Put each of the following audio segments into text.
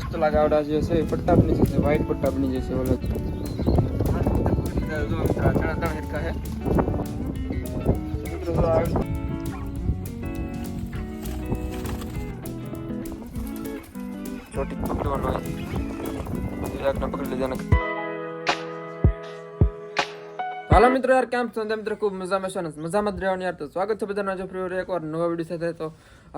મસ્ત લાગે આવડા જે છે પટ્ટા બની જશે વ્હાઈટ પટ્ટા બની જશે ઓલા જો. છે મિત્રો ચોટી પકડવાનો પકડી લીધા હાલો મિત્રો યાર કેમ છો? મિત્રો ખૂબ મજામાં છો મજામાં જ રહેવાનું યાર. તો સ્વાગત છે બધાનો આજે ફરી એકવાર નવા વીડિયો સાથે. તો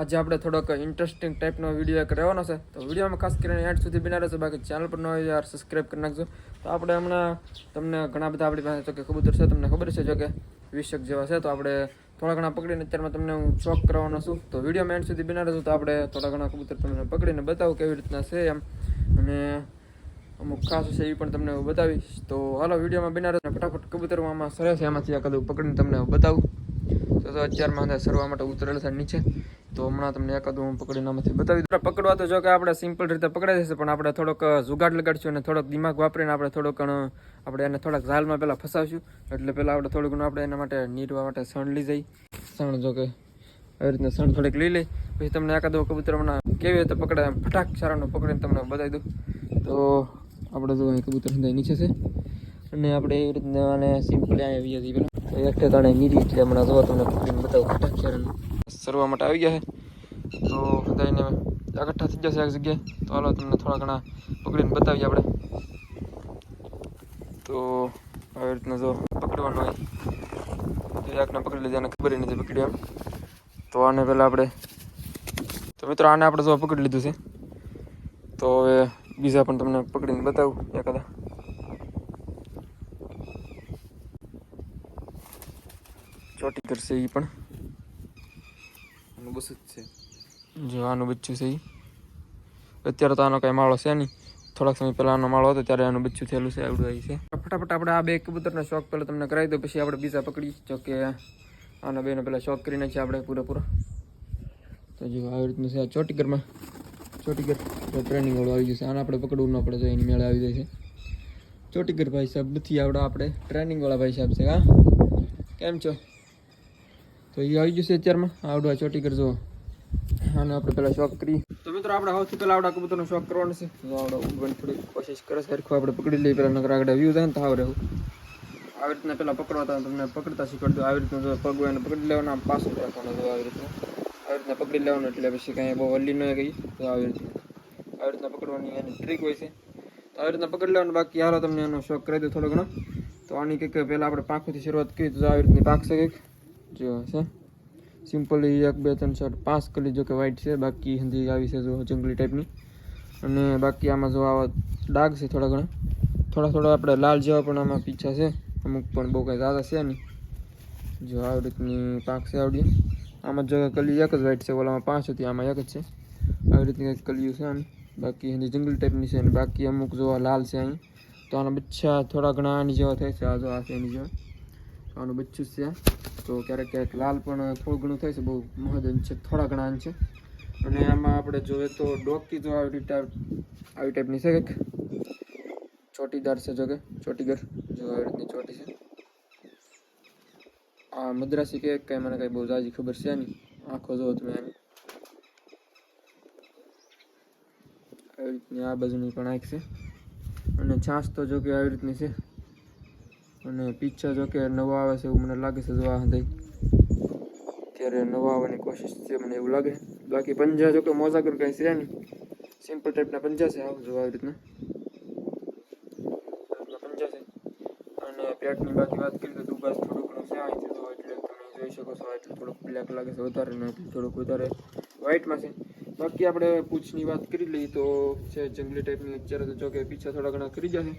આજે આપણે થોડોક ઇન્ટરેસ્ટિંગ ટાઈપનો વીડિયો એક રહેવાનો છે. તો વિડીયોમાં ખાસ કરીને એડ સુધી બિના રહેશે, બાકી ચેનલ પર ન યાર સબસ્ક્રાઈબ કરી નાખજો. તો આપણે હમણાં તમને ઘણા બધા આપણી પાસે, તો કે કબૂતર છે, તમને ખબર છે, જો કે વીસેક જેવા છે, તો આપણે થોડા ઘણા પકડીને અત્યારમાં તમને હું શોખ કરવાનો છું. તો વિડીયોમાં એન્ડ સુધી બિના રહેજો તો આપણે થોડા ઘણા કબૂતર તમને પકડીને બતાવું કેવી રીતના છે એમ. અને અમુક ખાસ છે એ પણ તમને હું બતાવીશ. તો હાલો વિડીયોમાં બિના રહેજો ફટાફટ કબૂતર આમાં સરસ એમાંથી આ કદું પકડીને તમને બતાવું. તો અત્યારમાં સરવા માટે ઉતરેલ છે, નીચે. તો હમણાં તમને એકાદ હું પકડીને આમાંથી બતાવી દઉં. પકડવા તો જો કે આપણે સિમ્પલ રીતે પકડાઈ જશે, પણ આપણે થોડોક જુગાડ લગાડશું અને થોડોક દિમાગ વાપરીને આપણે થોડોક આપણે એને થોડાક ઝાલમાં પહેલાં ફસાવશું. એટલે પહેલાં આપણે થોડું ઘણું આપણે એના માટે નીરવા માટે સણ લઈ જઈ. સણ જો કે આવી રીતના સણ થોડીક લઈ લઈ. પછી તમને એકાદ કબૂતર હમણાં કેવી રીતે પકડાય ફટાક સારાનો પકડીને તમને બતાવી દઉં. તો આપણે જો કબૂતર નીચે છે. અને આપણે એવી રીતના અને સિમ્પલ અહીંયા આવી હતી પેલા. તો એકઠે તાણે નીરી એટલે હમણાં જોવા તમને પકડીને બતાવું ફટાક સારાનું સરવા માટે આવી ગયા છે. તો બધાને એકઠા થઈ જશે એક જગ્યાએ. તો હાલો તમને થોડા ઘણા પકડીને બતાવીએ આપણે. તો આવી રીતના જો પકડવાનું હોય. એકને પકડી લીધા ખબર નથી પકડી એમ. તો આને પહેલાં આપણે તો મિત્રો આને આપણે જો પકડી લીધું છે. તો હવે બીજા પણ તમને પકડીને બતાવું, એકાદા. ચોટી કરશે એ પણ. આનું બસ જ છે. જો આનું બચ્ચું છે એ અત્યારે તો આનો કાંઈ માળો છે નહીં. થોડાક સમય પહેલાં આનો માળો હતો ત્યારે આનું બચ્ચું થયેલું છે આવડું આવી છે. ફટાફટ આપણે આ બે કબૂતરનો શોખ પહેલાં તમને કરાવી દો પછી આપણે બીજા પકડી જો કે આના બેનો પહેલાં શોખ કરી નાખીએ આપણે પૂરેપૂરો. તો જો આવી રીતનું છે આ ચોટીગરમાં ચોટીગર ટ્રેનિંગ વાળું આવી જશે આને આપણે પકડવું ન પડે તો એની મેળે આવી જાય છે. ચોટીગર ભાઈ સાહેબ નથી આવડે આપણે. ટ્રેનિંગ વાળા ભાઈ સાહેબ છે હા? કેમ છો? તો એ આવી જશે અત્યારમાં આવડવા ચોટી કરજો. અને આપણે પહેલાં શોખ કરીએ. તો મિત્રો, આપણે સૌથી પહેલાં આવડા કબૂતરનો શોખ કરવાનો છે. તો આવડો થોડી કોશિશ કરે સરખું આપણે પકડી લઈએ. પહેલાં નકર આગળ વ્યૂ થાય ને તો આવ રહેવું આવી રીતના પહેલાં પકડવા તમને પકડતા શીખવાડ દો આવી રીતના પગ એને પકડી લેવાના પાછું રાખવાનું જો આવી રીતના. આવી રીતના પકડી લેવાનું એટલે પછી કાંઈ બહુ વલ્લી ન ગઈ. તો આવી રીતના. આવી રીતના પકડવાની એની ટ્રીક હોય છે. તો આવી રીતના પકડી લેવાનું. બાકી હાલો તમને એનો શોખ કરી દો થોડો ઘણો. તો આની કંઈક પહેલાં આપણે પાંખોથી શરૂઆત કરી તો આવી રીતની પાંખ છે કંઈક. જો છે. સિમ્પલી એક, બે, ત્રણ શર્ટ પાંચ કલી જો કે વ્હાઈટ છે. બાકી હંધી આવી છે જો જંગલી ટાઈપની અને બાકી આમાં જો આવા ડાઘ છે થોડા ઘણા. થોડા થોડા આપણે લાલ જેવા પણ આમાં પીછા છે. અમુક પણ બહુ કાંઈ ઝાઝા છે નહીં. જો આવી રીતની પાક છે આવડી. આમાં જો કલી એક જ વ્હાઈટ છે, ઓલામાં પાંચ હતી, આમાં એક જ છે. આવી રીતની કંઈક કલિયું છે આની બાકી હંધી જંગલી ટાઈપની છે અને બાકી અમુક જોવા લાલ છે અહીં. તો આના બચ્ચા થોડા ઘણા આની જેવા થાય છે. આ જો આ છે એની જેવા. આનું બચ્ચું છે. તો ક્યારેક ક્યારેક લાલ પણ થોડું ઘણું થાય છે, બહુ મહદ છે, થોડા ઘણા અંશે અને આમાં આપણે જોઈએ તો ડોકી જો આવી રીતે આવી ટાઈપની છે કંઈક. ચોટીદાર છે જો કે, ચોટીગર જો આવી રીતની ચોટી છે. આ મદ્રાસી કે કંઈ મને કંઈ બહુ જાજી ખબર છે નહીં આંખો જોવો તમે આની. આવી રીતની આ બાજુની પણ આંખ છે. અને છાશ તો જો કે આવી રીતની છે. અને પીછા જો કે નવા આવે છે એવું મને લાગે છે જો આ હંધાઈ ત્યારે નવા આવવાની કોશિશ છે મને એવું લાગે. બાકી પંજા જો કે કરું કાંઈ છે નહીં. સિમ્પલ ટાઈપના પંજા છે આવું જો આવી રીતના. પંજા છે. અને પેટની બાકી વાત કરીએ તો દુબાસ થોડું ઘણું છે અહીંથી જો એટલે તમે જોઈ શકો છો એટલે થોડુંક બ્લેક લાગે વધારે થોડુંક વધારે વ્હાઇટમાં છે. બાકી આપણે પૂછની વાત કરી લઈએ તો છે જંગલી ટાઈપની અત્યારે તો જો કે પીછા થોડા ઘણા કરી જશે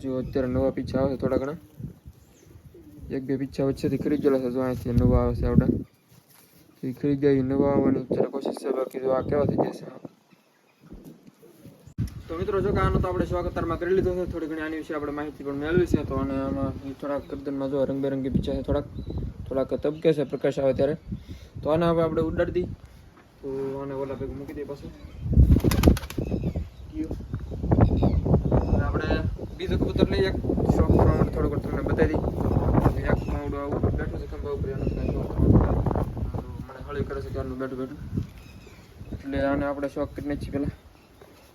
જો અત્યારે નવા પીછા આવે થોડા ઘણા. એક બે પીછા વચ્ચેથી ખરીદેલા છે, જો અહીંથી નવા આવે છે આવડા. તો એ ખરી નવા આવવાની અત્યારે કોશિશ છે, બાકી જો આ કેવા થઈ જશે તો મિત્રો જો કે આનો તો આપણે સ્વાગતારમાં કરી લીધો છે, થોડી ઘણી આની વિશે આપણે માહિતી પણ મેળવી છે, તો અને આમાં થોડાક ગરદનમાં જો રંગબેરંગી પીછા છે, થોડાક થોડાક તબકે છે, પ્રકાશ આવે ત્યારે. તો આને હવે આપણે ઉડાડી દઈએ. તો આને ઓલા ભેગું મૂકી દઈએ પાછું ગયું. હવે આપણે બીજું કબૂતર લઈ એક શોખ પ્રમાણે થોડુંક ઘણું તમને બતાવી દઈ એક માવડો આવું, બેઠું છે ખંભા ઉપર, એનો મને હળી કરે છે ક્યારનું બેઠું બેઠું. એટલે આને આપણે શોખ કરીને છીએ પહેલાં.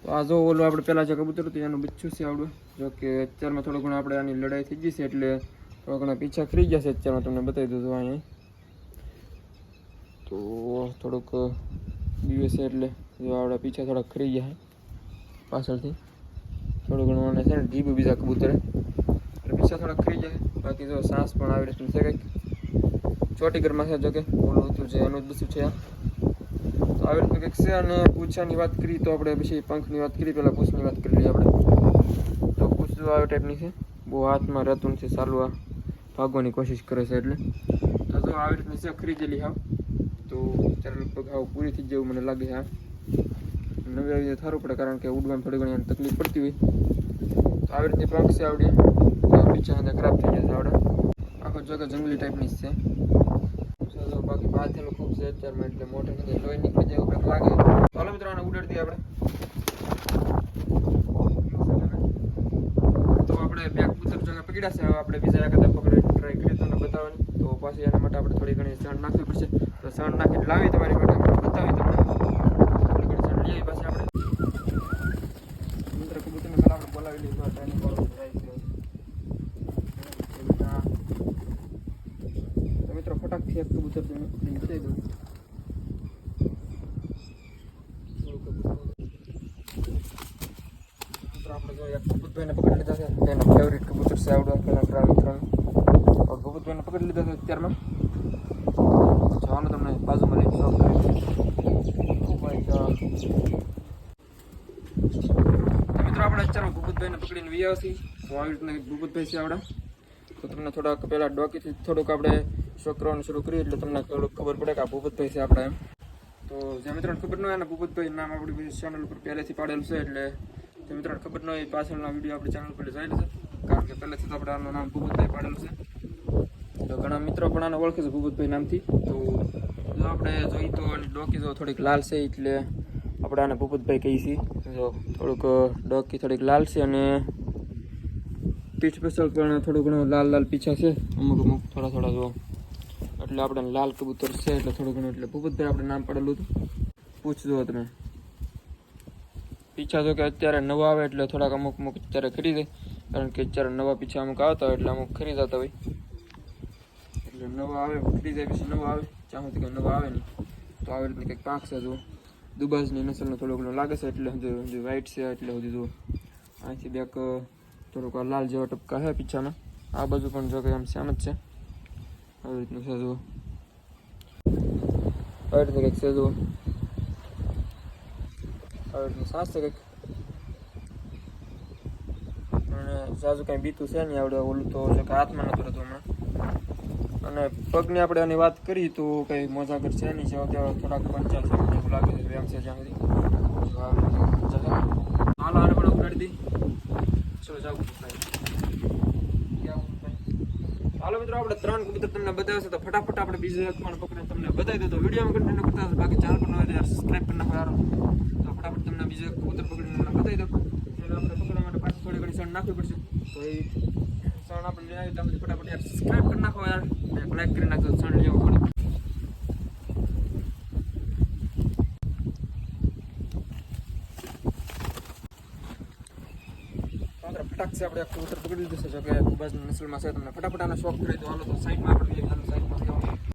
તો આ જો ઓલું આપણે પહેલાં જે કબૂતર હતું, એનું બચ્ચું છે આવડું. જો કે અત્યારમાં થોડું ઘણું આપણે આની લડાઈ થઈ ગઈ છે, એટલે થોડા ઘણા પીછા ખરી ગયા છે અત્યારમાં તમને બતાવી દીધું અહીંયા. તો થોડુંક છે એટલે જો આપણા પીછા થોડાક ખરી ગયા પાછળથી. થોડું ઘણું અને છે ને ઢીબું બીજા કબૂતરે. એટલે પીછા થોડા ખરી જાય. બાકી જો સાસ પણ આવી રહી છે કંઈક. ચોટી ઘરમાં છે જોકે ઓલું હતું જે એનું જ બધું છે. તો આવી રીતનું કંઈક છે અને પૂછાની વાત કરી તો આપણે પછી પંખની વાત કરી પહેલાં પૂછની વાત કરી લઈએ આપણે. તો પૂછ જો આવી ટાઈપની છે. બહુ હાથમાં રહેતું નથી સારું આ. ભાગવાની કોશિશ કરે છે એટલે. તો જો આવી રીતની છે, ખરીદેલી હા તો ત્યારે લગભગ આવું પૂરી થઈ જવું મને લાગે છે આ નવી આવી સારું પડે, કારણ કે ઉડવામાં થોડી ઘણી તકલીફ પડતી હોય. તો આવી પંખ છે આવડી. પીછા ખરાબ થઈ જશે, આવડે. આખો જગહ જંગલી ટાઈપની જ છે. બાકી બાથેલું ખૂબ છે અત્યારમાં, એટલે મોટે નથી લોહી નીકળી જાય એવું લાગે. ચાલો મિત્રો, આને ઉડાડતી આપણે. તો આપણે બે કબૂતર જગા પકડ્યા છે, હવે આપણે બીજા એકાદા પકડે ટ્રાય કરીએ તમને બતાવવાની. તો પાછી એના માટે આપણે થોડી ઘણી સણ નાખવી પડશે. તો સણ નાખી લાવી તમારી માટે બતાવી તમને. ઘણી સણ લઈ આવી આપણે મિત્ર કબૂતરને પહેલા આપણે બોલાવી લઈએ તો ટ્રાય બોલાવી ટ્રાય કરીએ તો મિત્રો ફટાકથી એક કબૂતર તમને પકડીને બતાવી દઉં આપણે જો એક પકડી લીધા છે એના ફેવરિટ કબૂતર છે આવડો પેલા ટ્રાય મિત્રોને તો ભૂપતભાઈને પકડી લીધા છે અત્યારમાં જવાનું તમને બાજુમાં મિત્રો, આપણે અત્યારે ભૂપતભાઈને પકડીને વિયા છીએ. તો આવી રીતના ભૂપતભાઈ છે આવડા. તો થોડાક પહેલાં ડોકીથી થોડુંક આપણે શોખ કરવાનું શરૂ કરીએ એટલે તમને થોડુંક ખબર પડે કે આ ભૂપતભાઈ છે આપણા એમ. તો જે મિત્રોને ખબર ન હોય ને ભૂપતભાઈ નામ આપણી બધી ચેનલ ઉપર પહેલેથી પાડેલું છે એટલે જે મિત્રોને ખબર ન હોય પાછળના વીડિયો આપણી ચેનલ પર જોયેલું છે કારણ કે પહેલેથી તો આપણે આનું નામ ભૂપતભાઈ પાડેલું છે. તો ઘણા મિત્રો પણ આને ઓળખે છે ભૂપતભાઈ નામથી. તો જો આપણે જોઈ તો ડોકી જો થોડીક લાલ છે એટલે આપણે આને ભૂપતભાઈ કહીએ છીએ. જો થોડુંક ડોકી થોડીક લાલ છે અને પીઠ પસલ પણ થોડું ઘણું લાલ લાલ પીછા છે. અમુક અમુક થોડા થોડા જો એટલે આપણે લાલ કબૂતર છે એટલે થોડું ઘણું એટલે ભૂપતભાઈ આપણે નામ પડેલું હતું. પૂછજો તમે. પીછા જો કે અત્યારે નવા આવે એટલે થોડાક અમુક અમુક અત્યારે ખરીદે કારણ કે અત્યારે નવા પીછા અમુક આવતા હોય એટલે અમુક ખરીદાતા હોય. એટલે નવા આવે ખરીદે પછી નવા આવે. જ્યાં સુધી નવા આવે ને તો આવી રીતની કંઈક પાક છે જો દુબાજની નસલનો થોડો ઘણો લાગે છે એટલે હજુ વ્હાઈટ છે એટલે સુધી જો અહીંથી બેક થોડુંક લાલ જેવા ટપકા છે પીછાના. આ બાજુ પણ જો કે આમ શ્યામ જ છે. આવી રીતનું છે જુઓ. આવી રીતનું કંઈક છે જુઓ. આવી રીતનું સાસ છે કંઈક. અને સાજુ કાંઈ બીતું છે નહીં આવડે ઓલું તો, જો કે હાથમાં નતું રહેતું હમણાં. અને પગની આપણે આની વાત કરી તો કંઈ મોજાગર છે નહીં છે અત્યારે થોડાક પંચાસ છે એવું લાગે છે, વ્યાયામ છે જ્યાં સુધી. છે. હાલો, આને પણ ઉડાડી દી. ચલો જાવ હાલો મિત્રો, આપણે ત્રણ કબૂતર તમને બતાવશે તો ફટાફટ આપણે બીજા પણ પકડીને તમને બતાવી દો વિડીયોમાં કન્ટિન્યુ કરતા હશે બાકી ચાલ પણ હોય સબસ્ક્રાઈબ પણ નાખો તો ફટાફટ તમને બીજા એક કબૂતર પકડીને તમને બતાવી દો એટલે આપણે પકડવા માટે પાછી થોડી ઘણી સણ નાખવી પડશે. તો એ સણ આપણે લઈ આવી તમે ફટાફટ યાર સબસ્ક્રાઈબ કરી નાખો યાર. લાઈક કરી નાખો સણ લઈ આવો પડે ફટાક છે આપણે ઉત્તર પકડી લીધું છે, જો કે ખૂબ નસલમાં છે, તમને ફટાફટ આનો શોખ કરી દો હાલો તો સાઈડમાં આપણે હાલો સાઈડમાં.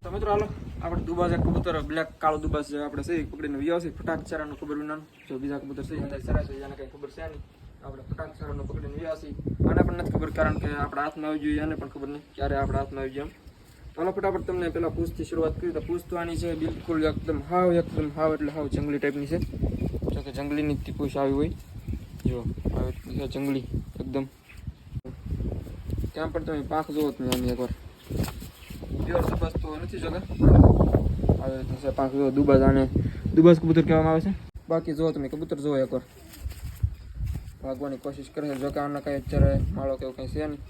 તો મિત્રો, હાલો, આપણે દુબાજ કબૂતર બ્લેક કાળો દુબાજ આપણે છે પકડીને વિયો છે, ફટાક ચારાનું ખબર વિના જો બીજા કબૂતર છે અંદર સરા છે, એને કંઈ ખબર છે નહીં. આપણે ફટાક ચારાનું પકડીને વિયા છે. આને પણ નથી ખબર કારણ કે આપણા હાથમાં આવી જોઈએ એને પણ ખબર નહીં ક્યારે આપણા હાથમાં આવી જાય ચાલો ફટાફટ તમને પેલા પૂછથી શરૂઆત કરી તો પૂછ છે, બિલકુલ એકદમ હાવ એકદમ હાવ એટલે હાવ જંગલી ટાઈપની છે. જો કે જંગલીની જ પૂછ આવી હોય. જો જંગલી એકદમ ત્યાં પણ તમે પાંખ જોવો જ નહીં આની એકવાર. પ્યોર દુબાસ તો નથી જોગા આવી રીતની છે પાંખ જોવો દુબાસ આને દુબાસ કબૂતર કહેવામાં આવે છે. બાકી જુઓ તમે કબૂતર જુઓ એકવાર. ભાગવાની કોશિશ કરે છે જો કે આના કાંઈ અત્યારે માળો કે એવું કંઈ છે નહીં.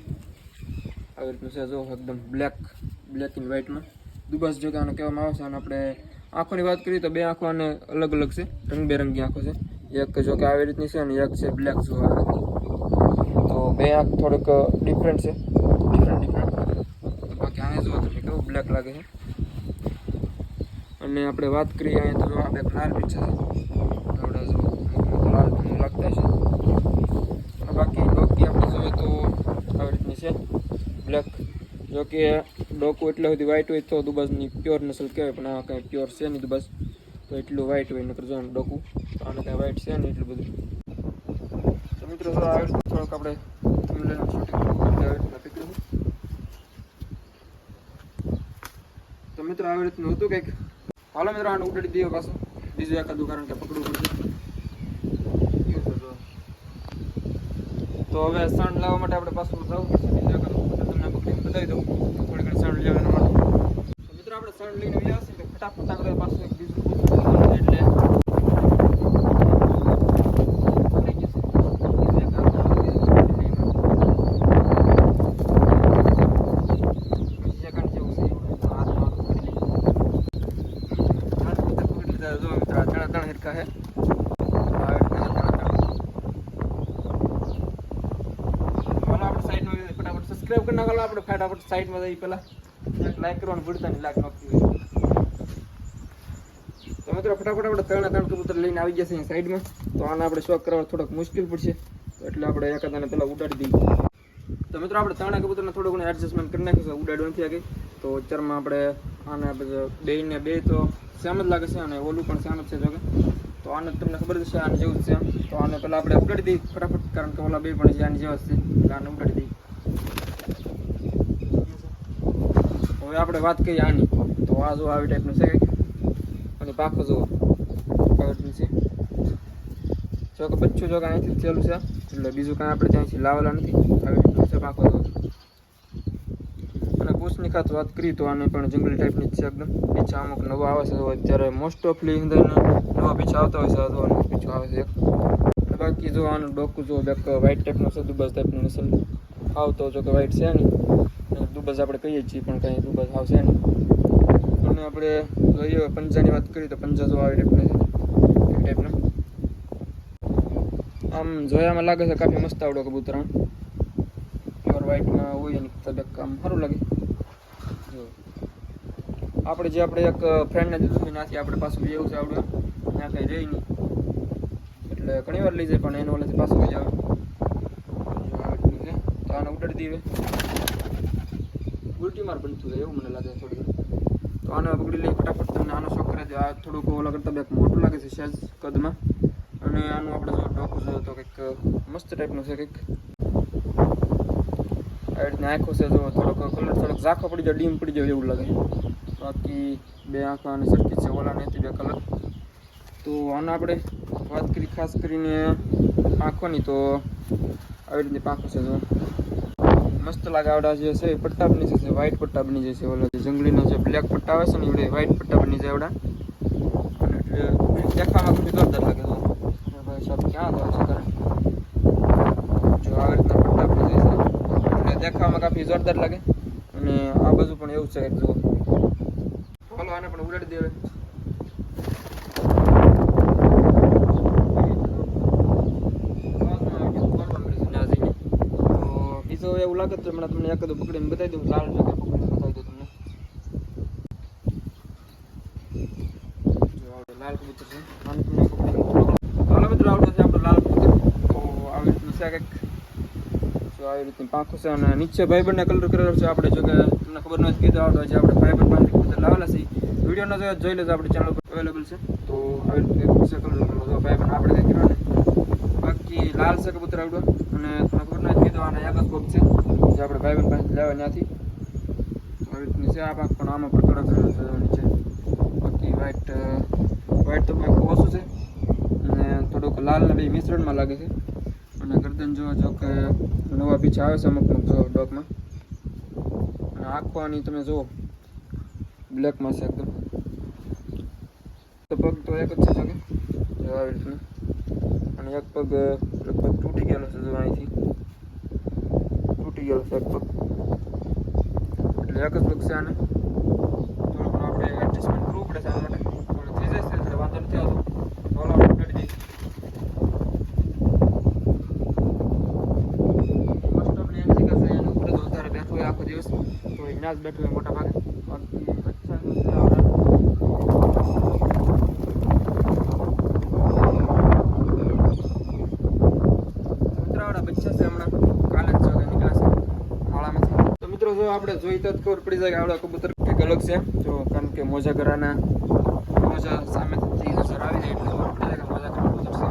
આવી રીતનું છે જો એકદમ બ્લેક બ્લેક ઇન વ્હાઇટમાં દુબાસ જો કે આને કહેવામાં આવે છે અને આપણે આંખોની વાત કરીએ તો બે આંખો આને અલગ અલગ છે રંગબેરંગી આંખો છે. એક જો કે આવી રીતની છે અને એક છે બ્લેક જો આવી રીતની. બે આંખ થોડુંક ડિફરન્ટ છે. ડિફરન્ટ ડિફરન્ટ બાકી આને જુઓ તમે, કેવું બ્લેક લાગે છે. અને આપણે વાત કરીએ અહીંયા તો આ બે લાલ પીછા છે. થોડા જુઓ લાલ લાગતા છે બાકી ડોકી આપણે જોઈએ તો આવી રીતની છે. બ્લેક જો કે ડોકું એટલે સુધી વ્હાઇટ હોય તો દુબસની પ્યોર નસલ કહેવાય, પણ આ કાંઈ પ્યોર છે નહીં દુબસ તો એટલું વ્હાઇટ હોય નકર જોવાનું ડોકું. આને કાંઈ વ્હાઇટ છે નહીં એટલું બધું. ચમિત્રો આવી રીતે થોડુંક આપણે તો મિત્રો આવી રીતનું હતું કંઈક. હાલો મિત્રો, આને ઉડાડી દઈએ પાછું. બીજું એકાદું કારણ કે પકડવું તો હવે સણ લાવવા માટે આપણે પાછું જવું પડશે બીજું દઉં. થોડી સણ માટે. મિત્રો, આપણે સણ લઈને ફટાફટ આપણે પાછું એક બીજું કબૂતર એટલે પકડી ગયું છે. બીજું એક આપણે બીજી એકાદ જેવું છે એવું હાથમાં પકડી લઈએ. હાથ કબૂતર પકડી લીધા જો મિત્રો આ ત્રણ ત્રણ હિરકા છે આ રીતના ત્રણ ત્રણ. ચાલો આપણે સાઈડમાં ફટાફટ સબસ્ક્રાઇબ કરી નાખો આપણે ફટાફટ સાઈડમાં જઈ પેલા લાઈક કરવાનું ભૂલતા નહીં લાઈક નોખી તો મિત્રો ફટાફટ આપણે ત્રણ ત્રણ કબૂતર લઈને આવી જશે સાઈડમાં. તો આને આપણે શોખ કરવા થોડોક મુશ્કેલ પડશે. એટલે આપણે એકાદાને પહેલાં ઉડાડી દઈએ. તો મિત્રો આપણે ત્રણે કબૂતરને થોડું ઘણું એડજસ્ટમેન્ટ કરી નાખીશું ઉડાડવા નથી આગળ તો ચરમાં આપણે આને બે ને બે તો સેમ જ લાગે છે અને ઓલું પણ સેમ જ છે જોકે. તો આને તમને ખબર છે આને જેવું જ છે. તો આને પહેલાં આપણે ઉડાડી દઈએ ફટાફટ, કારણ કે ઓલા બે પણ છે, આની જેવા છે. આને ઉડાડી દઈએ. હવે આપણે વાત કરીએ આની. તો આ જો આવી ટાઈપનું છે અને પાકો જુઓ. આવી છે. જો કે બચ્ચું જો કે અહીંથી જ થયેલું છે. એટલે બીજું કાંઈ આપણે ત્યાંથી લાવેલા નથી. આવી રીતનું છે પાકો જો અને પૂછની ખાત વાત કરી તો આને પણ જંગલી ટાઈપની જ છે એકદમ. પીછા અમુક નવા આવે છે તો અત્યારે મોસ્ટ ઓફલી અંદર નવા પીછા આવતા હોય છે. તો પીછું આવે છે એક. બાકી જો આનું ડોકું જો બેક વ્હાઈટ ટાઈપનું છે દુબસ ટાઈપનું નસલ આવતો જો કે વ્હાઈટ છે નહીં. દુબસ આપણે કહીએ છીએ, પણ કંઈ દુબસ આવશે નહીં. અને આપણે જોઈએ, પંજાની વાત કરીએ તો પંજા જો આવી ટાઈપના છે. એ ટાઈપના આમ જોયામાં લાગે છે કાફી મસ્ત આવડો કબૂતર પ્યોર વ્હાઈટમાં હોય એની તબિયત આમ સારું લાગે. આપણે જે આપણે એક ફ્રેન્ડને દીધું ત્યાંથી આપણે પાછું એવું છે આવડ્યું ત્યાં કંઈ રહી નહીં. એટલે ઘણી વાર લઈ જાય, પણ એનો ઓલેથી પાછું લઈ આવે. રીતનું તો આને ઉડાડી દઈએ ઉલટી માર બનતું જાય એવું મને લાગે થોડું. તો આને પકડી લઈ ફટાફટ. તમને આનો શોખ કરે છે. આ થોડુંક ઓલા કરતાં બેક મોટું લાગે છે સહેજ કદમાં. અને આનું આપણે જો ડોકું જોઈએ તો કંઈક મસ્ત ટાઈપનું છે કંઈક. આ રીતના આંખો છે જો થોડોક કલર થોડોક ઝાંખો પડી જાય, ડીમ પડી જાય એવું લાગે. બાકી બે આંખો અને સરખી છે ઓલા નથી બે કલર તો આને આપણે વાત કરી ખાસ કરીને આંખોની તો આવી રીતની પાંખો છે જો મસ્ત લાગે આવડા જે છે એ બની જશે વ્હાઈટ પટ્ટા બની જશે. ઓલા જે જંગલીના જે બ્લેક પટ્ટા આવે છે ને, એવડે વ્હાઈટ પટ્ટા બની જાય અને એટલે દેખાવામાં ખૂબ જોરદાર લાગે છે ભાઈ સાહેબ, ક્યાં જાય છે તારે? જો આવી રીતના પટ્ટા બની જાય છે. એટલે દેખાવામાં કાફી જોરદાર લાગે. અને આ બાજુ પણ એવું છે જો ચાલો આને પણ ઉડાડી દેવે તો બીજો એવું લાગે તો હમણાં તમને એકાદું પકડીને બતાવી દઉં લાલ જગ્યા પકડીને બતાવી દઉં તમને. લાલ કબૂતર છે. આવી રીતનું છે છે અને નીચે ભાઈબંધને કલર કરેલો છે. આપણે જો કે તમને ખબર નથી કીધું આવડો છે. આપણે ભાઈબંધ પાંચ કબૂતર લાવેલા છે. વીડિયો ન જોઈ લેજો, આપણી ચેનલ અવેલેબલ છે. તો આવી રીતે કલર આપણે કંઈક બાકી લાલ છે કબૂતર આવડો. અને કીધું આના એક જ પગ છે. જે આપણે ભાઈબંધ પાસે લાવ્યા ત્યાંથી. આવી રીતની છે આ પાક, પણ આમાં પણ કરેલો છે. બાકી વ્હાઇટ વ્હાઇટ તો પાક ઓછું છે. અને થોડુંક લાલ ને બે મિશ્રણમાં લાગે છે. અને ગરદન જો જો કે નવા પીછા આવે છે અમુક ડોકમાં. અને આંખવાની તમે જુઓ. બ્લેકમાં છે એકદમ. તો પગ તો એક જ છે જો આવી રીતનું. અને એક પગ લગભગ તૂટી ગયેલો છે ગયેલો છે એક એટલે એક જ પગ વાંધો નથી આવતો. બોલો આપણે ઉડાડી દઈએ. મોસ્ટ ઓફ એમ છે કે એનું ઉપર જ વધારે બેઠો હોય આખો દિવસ. અહીંયા જ બેઠો મોટા ભાગે બાકી બચ્ચા નથી આવડે મિત્રો આવડા બચ્ચા છે હમણાં કાલે જ જો કે નીકળ્યા છે માળામાંથી તો મિત્રો જો આપણે જોઈ તો ખબર પડી જાય કે આવડા કબૂતર કંઈક અલગ છે. જો કારણ કે મોજા ઘરાના મોજા સામેથી નજર આવી જાય એટલે ખબર પડી જાય કે મોજા ગરા કબૂતર છે.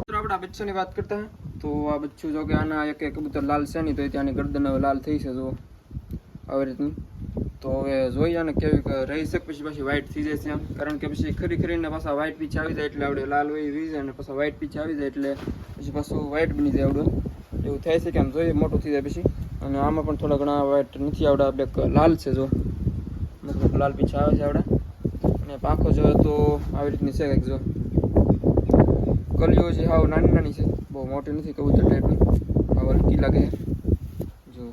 મિત્રો, આપણે આ બચ્ચાની વાત કરતા તો આ બચ્ચું જો કે આના એક કબૂતર લાલ છે નહીં તો ત્યાંની ગરદન હવે લાલ થઈ છે, જો. આવી રીતની. તો હવે જોઈએ અને કેવી રહી શકે પછી પાછી વ્હાઈટ થઈ છે આમ કારણ કે પછી ખરી ખરીને પાછા વ્હાઈટ પીચ આવી જાય એટલે આપણે લાલ હોય વી અને પાછા વ્હાઈટ પીચ આવી જાય એટલે પછી પાછું વ્હાઈટ બની જાય આવડે. એવું થાય છે કે આમ જોઈએ, મોટું થઈ જાય પછી. અને આમાં પણ થોડા ઘણા વ્હાઈટ નથી આવડા, બે લાલ છે જો. મતલબ લાલ પીછા આવે છે આવડા. અને પાંખો જોઈએ તો આવી રીતની છે કંઈક જો. કલીઓ છે હાવ નાની નાની છે, બહુ મોટી નથી, કબૂતર ટાઈપની હાવ હલકી લાગે છે. જો,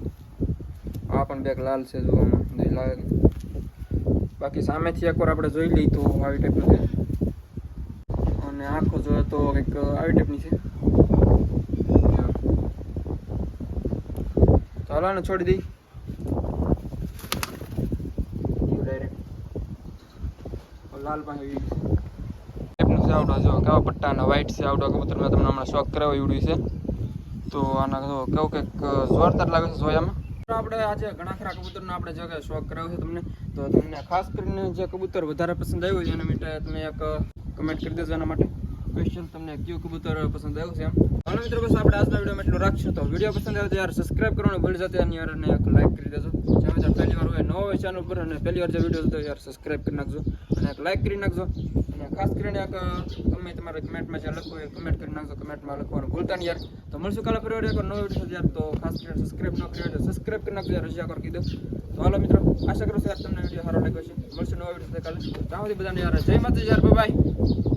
આ પણ બેક લાલ છે જો આમાં લાગે બાકી સામેથી એકવાર આપણે જોઈ લઈએ તો આવી ટાઈપનું છે. અને આંખો જોઈએ તો કંઈક આવી ટાઈપની છે. તો ને છોડી દઈ. લાલ પાસે ટાઈપનું છે. આવડો જો કેવા પટ્ટા અને વ્હાઈટ છે આવડો કબૂતર મેં તમને હમણાં શોખ કરાવ્યો એવડું છે. તો આના કેવું કંઈક જોરદાર લાગે છે જોયામાં. આપણે આજે ઘણા ખરા કબૂતરનો આપણે જગ્યાએ શોખ કરાવ્યો છે તમને તો તમને ખાસ કરીને જે કબૂતર વધારે પસંદ આવ્યું છે એના માટે તમે એક કમેન્ટ કરી દેજો એના માટે. ક્વેશ્ચન તમને કયું કબૂતર પસંદ આવ્યું છે એમ? હાલો મિત્રો, બસ આપણે આજના વિડીયોમાં એટલું રાખશું. તો વીડિયો પસંદ આવે તો યાર સબસ્ક્રાઇબ કરવાનું ભૂલી જતા યાર અને એક લાઇક કરી દેજો. જેમ મિત્રો પહેલી વાર હોય નવો હોય ચેનલ પર અને પહેલી વાર જે વીડિયો તો યાર સબસ્ક્રાઇબ કરી નાખજો અને એક લાઇક કરી નાખજો. અને ખાસ કરીને એક તમે તમારા કમેન્ટમાં જે લખો એ કમેન્ટ કરી નાખજો કમેન્ટમાં લખવાનું ભૂલતા નહીં યાર. તો મળશું કાલે ફરી એક નવો વીડિયો યાર. તો ખાસ કરીને સબસ્ક્રાઇબ ન કર્યો તો સબસ્ક્રાઇબ કરી નાખજો, યાર, રજા કરી કીધું. તો હાલો મિત્રો, આશા કરું છું યાર તમને વીડિયો સારો લાગ્યો છે મળશું નવો વીડિયો કાલે. ત્યાં સુધી બધાને યાર, જય માતા યાર બાય